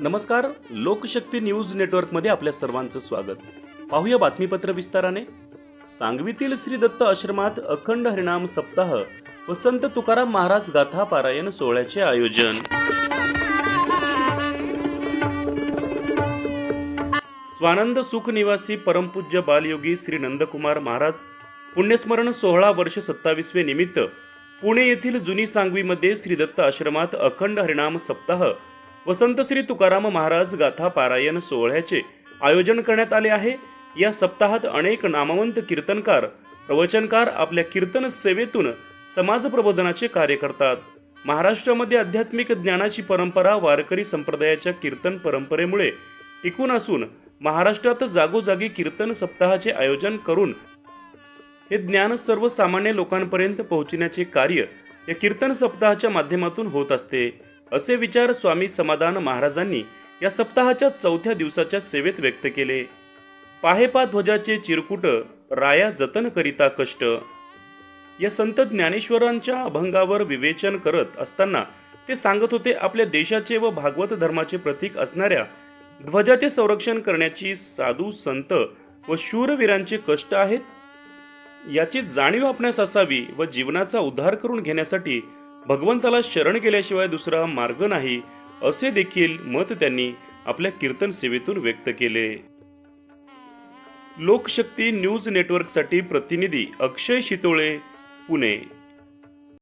नमस्कार लोकशक्ती न्यूज नेटवर्कमध्ये आपल्या सर्वांचं स्वागत. पाहूया बातमीपत्र विस्ताराने. सांगवीतील श्री दत्त आश्रमात अखंड हरिणाम सप्ताह व संत तुकाराम महाराज गाथा पारायण सोहळ्याचे आयोजन. स्वानंद सुख निवासी परमपूज्य बालयोगी श्री नंदकुमार महाराज पुण्यस्मरण सोहळा वर्ष सत्तावीसवे निमित्त पुणे येथील जुनी सांगवीमध्ये श्री दत्त आश्रमात अखंड हरिणाम सप्ताह वसंत श्री तुकाराम महाराज गाथा पारायण सोहळ्याचे आयोजन करण्यात आले आहे. या सप्ताहात अनेक नामवंत कीर्तनकार प्रवचनकार आपल्या कीर्तन सेवेतून समाज प्रबोधनाचे कार्य करतात. महाराष्ट्रामध्ये आध्यात्मिक ज्ञानाची परंपरा वारकरी संप्रदायाच्या कीर्तन परंपरेमुळे टिकून असून महाराष्ट्रात जागोजागी कीर्तन सप्ताहाचे आयोजन करून हे ज्ञान सर्वसामान्य लोकांपर्यंत पोहोचण्याचे कार्य या कीर्तन सप्ताहाच्या माध्यमातून होत असते. असे विचार स्वामी समाधान महाराजांनी या सप्ताहाच्या चौथ्या दिवसाच्या सेवेत व्यक्त केले. पाहेपा ध्वजाचे चिरकुट राया जतन करिता कष्ट. या संत ज्ञानेश्वरांच्या अभंगावर विवेचन करत असताना ते सांगत होते आपल्या देशाचे व भागवत धर्माचे प्रतीक असणाऱ्या ध्वजाचे संरक्षण करण्याची साधू संत व शूरवीरांचे कष्ट आहेत? याची जाणीव आपणास असावी व जीवनाचा उद्धार करून घेण्यासाठी भगवंताला शरण केल्याशिवाय दुसरा मार्ग नाही असे देखील मत त्यांनी आपल्या कीर्तन सेवेतून व्यक्त केले. लोकशक्ती न्यूज नेटवर्कसाठी प्रतिनिधी अक्षय शितोळे पुणे.